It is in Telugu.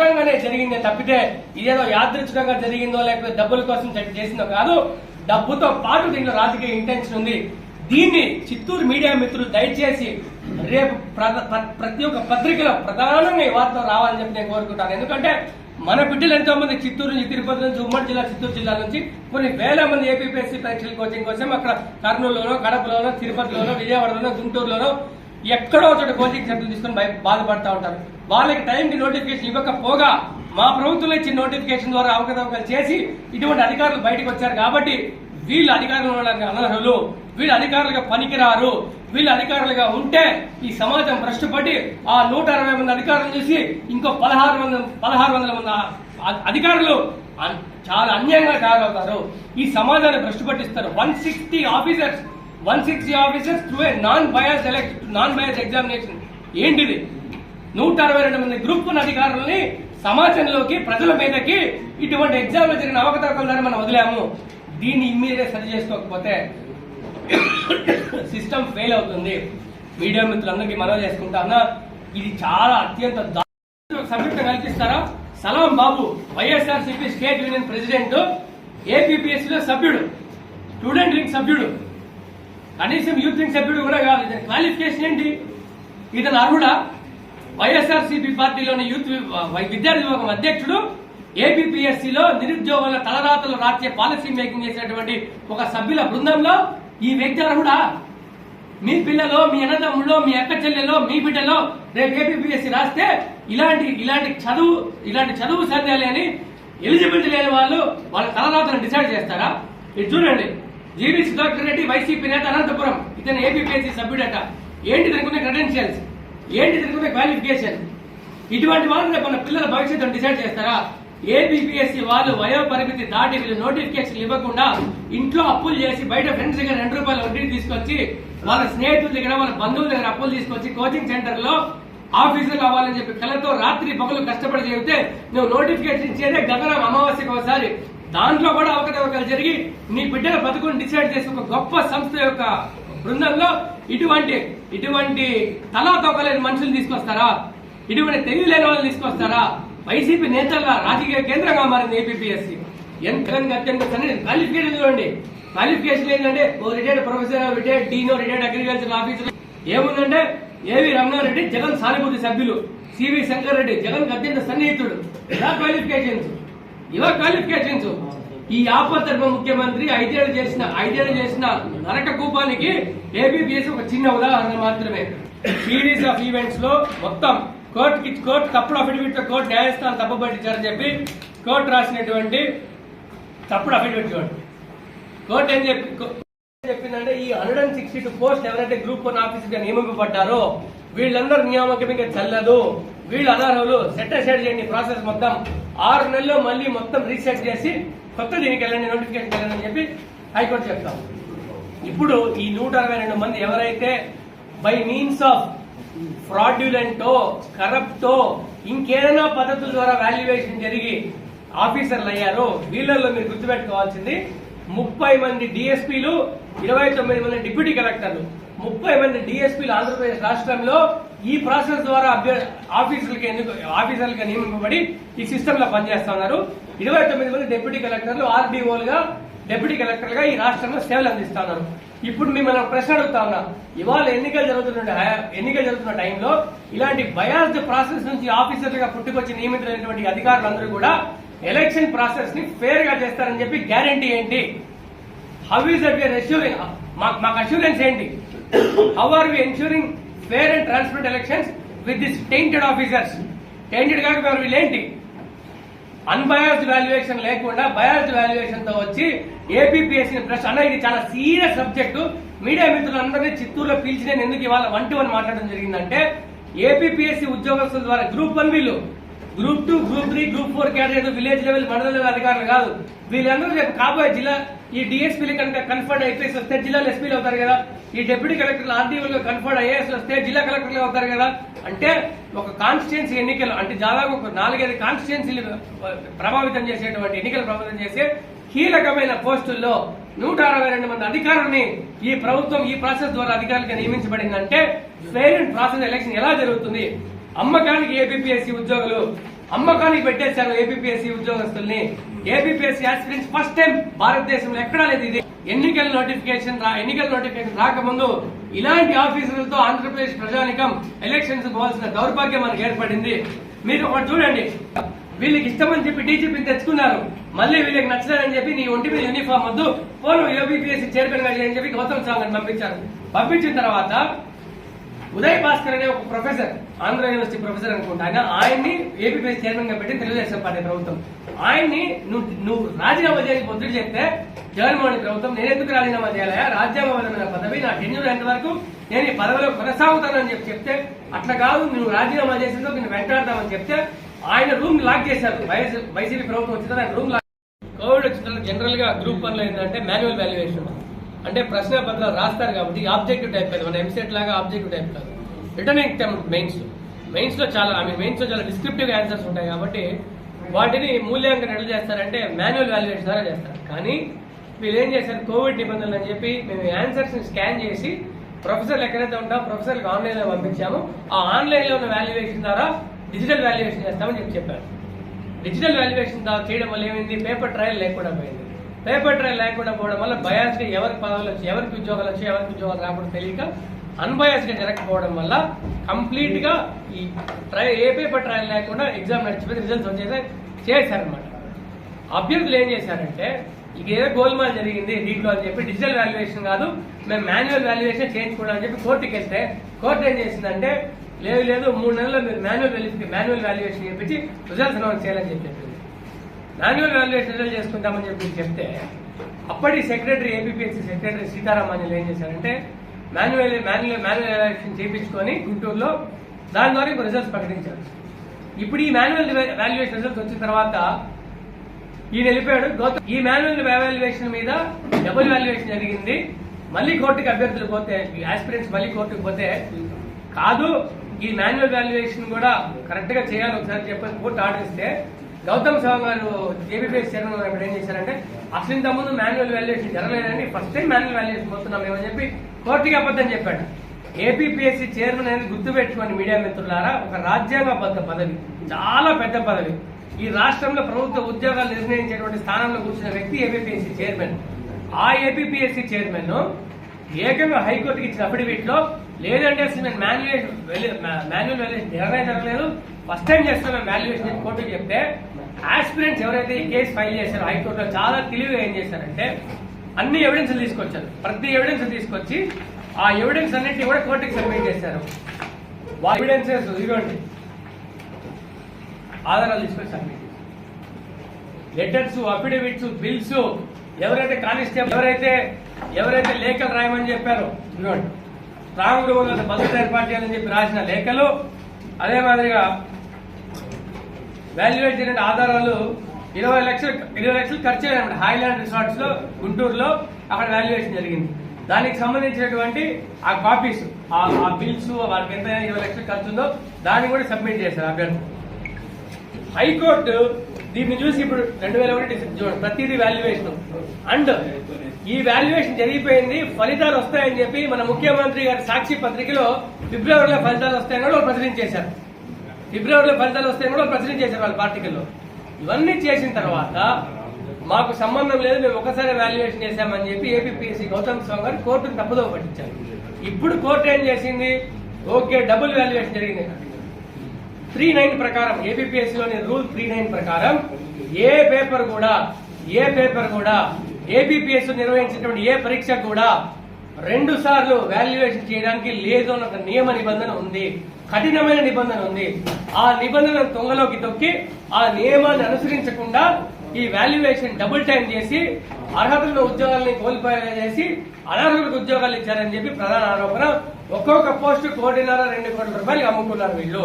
అక్రమంగానే జరిగిందే తప్పితే ఇదేదో యాదృచ్ఛికంగా జరిగిందో లేకపోతే డబ్బుల కోసం చేసిందో కాదు డబ్బుతో పాటు దీంట్లో రాజకీయ ఇంటెన్షన్ ఉంది. దీన్ని చిత్తూరు మీడియా మిత్రులు దయచేసి రేపు ప్ర- ప్రతి ఒక్క పత్రికలో ప్రధానంగా ఈ వార్త రావాలని చెప్పి నేను కోరుకుంటాను. ఎందుకంటే మన బిడ్డలు ఎంతో మంది చిత్తూరు నుంచి తిరుపతి నుంచి ఉమ్మడి జిల్లా చిత్తూరు జిల్లా నుంచి కొన్ని వేల మంది ఏపీఎస్సీ పరీక్షల కోచింగ్ కోసం అక్కడ కర్నూలులోనో కడపలోనో తిరుపతిలోనో విజయవాడలోనో గుంటూరులోనో ఎక్కడో చోట కోచింగ్ సెంటర్ తీసుకొని బాధపడతా ఉంటారు. వాళ్ళకి టైంకి నోటిఫికేషన్ ఇవ్వకపోగా మా ప్రభుత్వం ఇచ్చిన నోటిఫికేషన్ ద్వారా అవకతవకలు చేసి ఇటువంటి అధికారులు బయటకు వచ్చారు కాబట్టి వీళ్ళు అధికారులు ఉండడానికి అనర్హులు. వీళ్ళు అధికారులుగా పనికిరారు. వీళ్ళు అధికారులుగా ఉంటే ఈ సమాజం భ్రష్టుపడి ఆ నూట అరవై మంది అధికారులు చూసి ఇంకో పదహారు వందల పదహారు వందల మంది అధికారులు చాలా అన్యాయంగా తయారవుతారు. ఈ సమాజాన్ని భ్రష్టుపట్టిస్తారు. One sixty officers one sixty officers through a non bias elect non bias examination. ఏంటిది? నూట అరవై రెండు మంది గ్రూప్ వన్ అధికారులని సమాజంలోకి ప్రజల మీదకి ఇటువంటి ఎగ్జామ్లో జరిగిన అవకతవకల ద్వారా మనం వదిలాము. దీన్ని ఇమ్మీడియట్ సరి చేసుకోకపోతే సిస్టమ్ ఫెయిల్ అవుతుంది. మీడియా మిత్రులందరికీ మనవి చేసుకుంటానా ఇది చాలా అత్యంత దా- కల్పిస్తారా? Salam Babu YSR CP state union president ఏపీపీఎస్సీలో సభ్యుడు స్టూడెంట్ లీగ్ సభ్యుడు కనీసం యూత్ లీగ్ సభ్యుడు కూడా కాదు. ఇతని క్వాలిఫికేషన్ ఏంటి? ఇతను అర్హుడా? వైఎస్ఆర్ సిపి పార్టీలోని యూత్ విద్యార్థి విభాగం అధ్యక్షుడు ఏపీఎస్సీలో నిరుద్యోగుల తలరాతలు రాచే పాలసీ మేకింగ్ చేసినటువంటి ఒక సభ్యుల బృందంలో ఈ వ్యక్తి అర్హుడా? మీ పిల్లలో మీ అన్నదమ్ములో మీ అక్క చెల్లెలో మీ బిడ్డలో రేపు ఏపీపీఎస్సీ రాస్తే ఇలాంటి ఇలాంటి చదువు ఇలాంటి చదువు సందేహాలు అని ఎలిజిబిలిటీ లేని వాళ్ళు వాళ్ళ తలరాతను డిసైడ్ చేస్తారా? ఇది చూడండి. జీవీ సుధాకర్ రెడ్డి వైసీపీ నేత అనంతపురం. ఇతను ఏపీపీఎస్సీ సభ్యుడట. ఏంటి దానికి క్రెడెన్షియల్స్? ఏంటి తిరుగుతున్న క్వాలిఫికేషన్ ఇటువంటి వాళ్ళు రేపు మన పిల్లల భవిష్యత్తును డిసైడ్ చేస్తారా? ఏబిపిఎస్సి వాళ్ళు వయో పరిమితి దాటి వీళ్ళు నోటిఫికేషన్ ఇవ్వకుండా ఇంట్లో అప్పులు చేసి బయట ఫ్రెండ్స్ దగ్గర రెండు రూపాయలు వడ్డీ తీసుకొచ్చి వాళ్ళ స్నేహితుల దగ్గర వాళ్ళ బంధువుల దగ్గర అప్పులు తీసుకొచ్చి కోచింగ్ సెంటర్లో ఆఫీసులు అవ్వాలని చెప్పి కళ్ళతో రాత్రి పగలు కష్టపడి చెబితే నువ్వు నోటిఫికేషన్ ఇచ్చేదే గగనం అమావాస్యకు ఒకసారి. దాంట్లో కూడా అవకతవకలు జరిగి నీ బిడ్డల బతుకుని డిసైడ్ చేసి ఒక గొప్ప సంస్థ యొక్క బృందంలో ఇటువంటి ఇటువంటి తలా తొక్కలేని మనుషులు తీసుకొస్తారా? ఇటువంటి తెలియలేని వాళ్ళు తీసుకొస్తారా? వైసీపీ నేతలుగా రాజకీయ కేంద్రంగా మారింది ఏపీఎస్సీ ఎంత అత్యంత క్వాలిఫికేషన్ చూడండి. క్వాలిఫికేషన్ ఏంటంటే ఓ రిటైర్డ్ ప్రొఫెసర్ రిటైర్డ్ డీనో రిటైర్డ్ అగ్రికల్చర్ ఆఫీసర్ ఏముందంటే ఏవి రమణారెడ్డి జగన్ సానుభూతి సభ్యులు. సివి శంకర్ రెడ్డి జగన్ అత్యంత సన్నిహితుడు. ఇలా క్వాలిఫికేషన్స్ ఇవా క్వాలిఫికేషన్స్ ఈ ఆపద్ధర్మ ముఖ్యమంత్రి ఐదేళ్ళు చేసిన ఐదేళ్ళు చేసిన నరక కూపానికి ఏబీపీఎస్ ఒక చిన్న ఉదాహరణ మాత్రమే. సిరీస్ ఆఫ్ ఈవెంట్స్లో మొత్తం కోర్టుకి కోర్టు తప్పుడు అఫిడవిట్తో కోర్టు న్యాయస్థానం తప్పుపట్టించారని చెప్పి కోర్టు రాసినటువంటి తప్పుడు అఫిడవిట్ చూడండి. కోర్టు ఏం చెప్పి చెప్పిందంటే ఈ hundred and sixty two post ఎవరైతే గ్రూప్ వన్ ఆఫీసర్గా నియమింపబడ్డారో వీళ్ళందరూ నియామకం ఇంకా చల్లదు. వీళ్ళు అనర్హులు సెట్ అసైడ్ చేయండి ప్రాసెస్ మొత్తం ఆరు నెలల్లో మళ్ళీ మొత్తం రీసెట్ చేసి కొత్త దీనికి వెళ్ళండి నోటిఫికేషన్ వెళ్ళండి అని చెప్పి హైకోర్టు చెప్తాం. ఇప్పుడు ఈ నూట అరవై రెండు మంది ఎవరైతే బై మీన్స్ ఆఫ్ ఫ్రాడ్యులెంటో కరప్టో ఇంకేదైనా పద్ధతుల ద్వారా వాల్యుయేషన్ జరిగి ఆఫీసర్లు అయ్యారో వీళ్ళల్లో మీరు గుర్తుపెట్టుకోవాల్సింది ముప్పై మంది డిఎస్పీలు ఇరవై తొమ్మిది మంది డిప్యూటీ కలెక్టర్లు. ముప్పై మంది డిఎస్పీలు ఆంధ్రప్రదేశ్ రాష్ట్రంలో ఈ ప్రాసెస్ ద్వారా అభ్య- ఆఫీసర్లకి ఎందుకు ఆఫీసర్లుగా నియమింపబడి ఈ సిస్టమ్లో పనిచేస్తా ఉన్నారు. ఇరవై తొమ్మిది మంది డిప్యూటీ కలెక్టర్లు ఆర్డీఓలుగా డిప్యూటీ కలెక్టర్గా ఈ రాష్ట్రంలో సేవలు అందిస్తా ఉన్నారు. ఇప్పుడు మిమ్మల్ని ఒక ప్రశ్న అడుగుతా ఉన్నా. ఇవాళ ఎన్నికలు జరుగుతున్న ఎన్నికలు జరుగుతున్న టైంలో ఇలాంటి బయాస్డ్ ప్రాసెస్ నుంచి ఆఫీసర్లుగా పుట్టుకొచ్చి నియమితులైనటువంటి అధికారులందరూ కూడా ఎలక్షన్ ప్రాసెస్ని ఫేర్గా చేస్తారని చెప్పి గ్యారంటీ ఏంటి? హౌ ఈస్ దట్ అష్యూరింగ్ మాకు అష్యూరెన్స్ ఏంటి? How are we ensuring fair and transparent elections with this tainted officers tainted కాక మరి వీళ్ళేంటి? అన్బయాస్డ్ వాల్యుయేషన్ లేకుండా బయాస్డ్ వాల్యుయేషన్తో వచ్చి ఏపీపీఎస్సీ ప్రశ్న అన్న ఇది చాలా సీరియస్ సబ్జెక్టు మీడియా మిత్రులందరినీ చిత్తూరులో పిలిచి నేను ఎందుకు ఇవాళ వన్ టు వన్ మాట్లాడడం జరిగిందంటే ఏపీపీఎస్సీ ఉద్యోగస్తుల ద్వారా గ్రూప్ వన్ వీళ్ళు group two group three group four cadre village level మండల లెవెల్ అధికారులు కాదు. వీళ్ళందరూ రేపు కాబోయే జిల్లా ఈ డిఎస్పీలు కనుక కన్ఫర్డ్ ఐపీఎస్ వస్తే జిల్లాలు ఎస్పీలు అవుతారు కదా ఈ డిప్యూటీ కలెక్టర్లు ఆర్డీఓలు కన్ఫర్డ్ ఐఏఎస్ వస్తే జిల్లా కలెక్టర్లు అవుతారు కదా. అంటే ఒక కాన్స్టిట్యున్సీ ఎన్నికలు అంటే దాదాపు ఒక నాలుగైదు కాన్స్టిట్యున్సీలు ప్రభావితం చేసేటువంటి ఎన్నికలు ప్రభావితం చేసే కీలకమైన పోస్టుల్లో నూట అరవై రెండు మంది అధికారుల్ని ఈ ప్రభుత్వం ఈ ప్రాసెస్ ద్వారా అధికారులుగా నియమించబడిందంటే ఫెయిర్ అండ్ ప్రాసెస్ ఎలక్షన్ ఎలా జరుగుతుంది? అమ్మకానికి ఏపీఎస్సీ ఉద్యోగులు అమ్మకానికి పెట్టేశారు ఏపీఎస్సీ ఉద్యోగస్తుల్ని. ఏపీఎస్సీ ఆస్పిరెంట్స్ ఫస్ట్ టైం భారతదేశంలో ఎక్కడా లేదు ఇది. ఎన్నికల నోటిఫికేషన్ రా ఎన్నికల నోటిఫికేషన్ రాకముందు ఇలాంటి ఆఫీసర్లతో ఆంధ్రప్రదేశ్ ప్రజానికం ఎలక్షన్స్ పోవాల్సిన దౌర్భాగ్యం మనకు ఏర్పడింది. మీరు ఒకటి చూడండి. వీళ్ళకి ఇష్టమని చెప్పి డీజీపీని తెచ్చుకున్నారు. మళ్ళీ వీళ్ళకి నచ్చలేదని చెప్పి నీ ఒంటి మీద యూనిఫామ్ వద్దు. పోను ఏబీపీఎస్సీ చైర్మన్గా చేయని చెప్పి గౌతమ్ సాంగ్ పంపించారు. పంపించిన తర్వాత ఉదయ్ భాస్కర్ అనే ఒక ప్రొఫెసర్ ఆంధ్ర యూనివర్సిటీ ప్రొఫెసర్ అనుకుంటా. ఆయన ఆయన్ని ఏపీ చైర్మన్గా పెట్టి తెలుగుదేశం పార్టీ ప్రభుత్వం. ఆయన్ని నువ్వు నువ్వు రాజీనామా చేసి పొద్దులు చెప్తే జగన్మోహన్ ప్రభుత్వం నేను ఎందుకు రాజీనామా చేయాలా రాజ్యాంగబద్ధమైన పదవి నా టెన్యూర్ ఎంత వరకు నేను ఈ పదవిలో కొనసాగుతానని చెప్పి చెప్తే అట్లా కాదు నువ్వు రాజీనామా చేసిందో నేను వెంటాడతామని చెప్తే ఆయన రూమ్ లాక్ చేశారు. వైఎస్- వైసీపీ ప్రభుత్వం వచ్చిన ఆయన రూమ్ లాక్ కోవిడ్ వచ్చిన జనరల్గా గ్రూప్ వన్లో ఏంటంటే మాన్యువల్ వాల్యుయేషన్. అంటే ప్రశ్న పత్రాలు రాస్తారు కాబట్టి ఆబ్జెక్టివ్ టైప్ కాదు. మన ఎంసెట్ లాగా ఆబ్జెక్టివ్ టైప్ కాదు. రిటర్న్ ఎగ్జామ్ మెయిన్స్ మెయిన్స్లో చాలా ఐ మీన్ మెయిన్స్లో చాలా డిస్క్రిప్టివ్ ఆన్సర్స్ ఉంటాయి కాబట్టి వాటిని మూల్యాంకనం ఎట్లా చేస్తారంటే మాన్యువల్ వాల్యుయేషన్ ద్వారా చేస్తారు. కానీ వీళ్ళు ఏం చేశారు? కోవిడ్ నిబంధనలు అని చెప్పి మేము ఆన్సర్స్ని స్కాన్ చేసి ప్రొఫెసర్లు ఎక్కడైతే ఉంటాం ప్రొఫెసర్కి ఆన్లైన్లో పంపించాము. ఆ ఆన్లైన్లో ఉన్న వాల్యుయేషన్ ద్వారా డిజిటల్ వాల్యుయేషన్ చేస్తామని చెప్పి చెప్పారు. డిజిటల్ వాల్యుయేషన్ చేయడం వల్ల ఏమైంది? పేపర్ ట్రయల్ లేకుండా పోయింది. పేపర్ ట్రయల్ లేకుండా పోవడం వల్ల బయాస్ ఎవరికి పదవులు వచ్చి ఎవరికి ఉద్యోగాలు వచ్చి ఎవరికి ఉద్యోగాలు రాకుండా తెలియక అన్బయాస్గా జరగకపోవడం వల్ల కంప్లీట్గా ఈ ట్రై ఏ పేపర్ ట్రయల్ లేకుండా ఎగ్జామ్ నడిచిపోయి రిజల్ట్స్ వచ్చేసి చేశారనమాట అభ్యర్థులు ఏం చేశారంటే ఇక ఏదో గోల్మాల్ జరిగింది దీంట్లో అని చెప్పి డిజిటల్ వాల్యుయేషన్ కాదు మేము మాన్యువల్ వాల్యుయేషన్ చేయించుకోవడం అని చెప్పి కోర్టుకి వెళ్తే కోర్టు ఏం చేసిందంటే లేదు లేదు మూడు నెలల్లో మీరు మాన్యువల్ మాన్యువల్ వాల్యుయేషన్ చేయించి రిజల్ట్స్ అనౌన్స్ చేయాలని చెప్పారు. చెప్పింది మాన్యువల్ వాల్యుయేషన్ రిజల్ట్ చేసుకుంటామని చెప్పి చెప్తే అప్పటి సెక్రటరీ ఏపీపీఎస్సీ సెక్రటరీ సీతారామాన్యులు ఏం చేశారంటే మాన్యువల్ మాన్యువల్ మాన్యువల్ వాల్యుయేషన్ చేయించుకొని గుంటూరులో దాని ద్వారా ఇప్పుడు రిజల్ట్స్ ప్రకటించారు. ఇప్పుడు ఈ మాన్యువల్ వాల్యుయేషన్ రిజల్ట్స్ వచ్చిన తర్వాత ఈయన వెళ్ళిపోయాడు. గౌతమ్ ఈ మాన్యువల్ వాల్యుయేషన్ మీద డబుల్ వాల్యుయేషన్ జరిగింది. మళ్ళీ కోర్టుకి అభ్యర్థులు పోతే ఆస్పిరెంట్స్ మళ్ళీ కోర్టుకు పోతే కాదు ఈ మాన్యువల్ వాల్యుయేషన్ కూడా కరెక్ట్గా చేయాలి ఒకసారి చెప్పని కోర్టు ఆర్డర్ ఇస్తే గౌతమ్ సవాంగ్ గారు జేబీపీఎస్ చైర్మన్ గారు ఇప్పుడు ఏం చేశారంటే అసలు ఇంత ముందు మాన్యువల్ వాల్యుయేషన్ జరగలేదని ఫస్ట్ టైం మాన్యువల్ వాల్యుయేషన్ పోతున్నాం ఏమని చెప్పి కోర్టుకి అబద్ధం చెప్పాడు. ఏపీపీఎస్సీ చైర్మన్ అనేది గుర్తుపెట్టుకోండి మీడియా మిత్రులారా ఒక రాజ్యాంగబద్ధ పదవి చాలా పెద్ద పదవి. ఈ రాష్ట్రంలో ప్రభుత్వ ఉద్యోగాలు నిర్ణయించేటువంటి స్థానంలో కూర్చున్న వ్యక్తి ఏపీపీఎస్సీ చైర్మన్. ఆ ఏపీపీఎస్సీ చైర్మన్ ఏకంగా హైకోర్టుకి ఇచ్చిన అఫిడవిట్లో లేదంటే అసలు నేను మాన్యువల్ మాన్యువల్ వాల్యుయేషన్ జరగనే జరగలేదు ఫస్ట్ టైం చేస్తున్నాను వాల్యుయేషన్ అని కోర్టుకి చెప్తే ఆస్పిరెంట్స్ ఎవరైతే ఈ కేసు ఫైల్ చేశారో హైకోర్టులో చాలా తెలివిగా ఏం చేశారంటే అన్ని ఎవిడెన్స్ తీసుకొచ్చారు. ప్రతి ఎవిడెన్స్ తీసుకొచ్చి ఆ ఎవిడెన్స్ అన్నింటినీ కూడా కోర్టుకి సబ్మిట్ చేశారు. ఎవిడెన్సెస్ ఇదిగోండి. ఆధారాలు తీసుకొని సబ్మిట్ లెటర్స్ అఫిడవిట్స్ బిల్స్ ఎవరైతే కానిస్టేబుల్ ఎవరైతే ఎవరైతే లేఖలు రాయమని చెప్పారో ఇదిగోండి. స్ట్రాంగ్ రూమ్ భద్రత ఏర్పాటు చేయాలని చెప్పి రాసిన లేఖలు అదే మాదిరిగా వాల్యుయేట్ చేసిన ఆధారాలు ఇరవై లక్షలు ఇరవై లక్షలు ఖర్చు అయ్యాయి హైలాండ్ రిసార్ట్స్లో గుంటూరులో అక్కడ వాల్యుయేషన్ జరిగింది. దానికి సంబంధించినటువంటి ఆ కాపీస్ ఆ ఆ బిల్స్ వాళ్ళకి ఎంత ఇరవై లక్షలు ఖర్చు ఉందో దాన్ని కూడా సబ్మిట్ చేశారు అభ్యర్థి. హైకోర్టు దీన్ని చూసి ఇప్పుడు రెండు వేల ఒకటి చూడండి ప్రతిదీ వాల్యుయేషన్ అండ్ ఈ వాల్యుయేషన్ జరిగిపోయింది ఫలితాలు వస్తాయని చెప్పి మన ముఖ్యమంత్రి గారి సాక్షి పత్రికలో ఫిబ్రవరిలో ఫలితాలు వస్తాయని కూడా వాళ్ళు ప్రచురించేశారు ఫిబ్రవరిలో ఫలితాలు వస్తాయని కూడా వాళ్ళు ప్రచురించేశారు వాళ్ళ పార్టికల్లో. ఇవన్నీ చేసిన తర్వాత మాకు సంబంధం లేదు మేము ఒకసారి వాల్యుయేషన్ చేశామని చెప్పి ఏపీపీఎస్సీ గౌతమ్ స్వామి గారు కోర్టును తప్పుదో పట్టించారు. ఇప్పుడు కోర్టు ఏం చేసింది? ఓకే డబుల్ వాల్యుయేషన్ జరిగింది. త్రీ నైన్ ప్రకారం ఏపీపీఎస్సీలోని రూల్ త్రీ నైన్ ప్రకారం ఏ పేపర్ కూడా ఏ పేపర్ కూడా ఏబిపిఎస్ నిర్వహించినటువంటి ఏ పరీక్ష కూడా రెండు సార్లు వాల్యుయేషన్ చేయడానికి లేదు అన్న ఒక నియమ నిబంధన ఉంది. కఠినమైన నిబంధన ఉంది. ఆ నిబంధన తొంగలోకి తొక్కి ఆ నియమాన్ని అనుసరించకుండా ఈ వాల్యుయేషన్ డబుల్ టైం చేసి అర్హతల ఉద్యోగాల్ని కోల్పోయేలా చేసి అనర్హులకు ఉద్యోగాలు ఇచ్చారని చెప్పి ప్రధాన ఆరోపణ. ఒక్కొక్క పోస్టు కోటిన్నర రెండు కోట్ల రూపాయలు అమ్ముకున్నారు వీళ్ళు.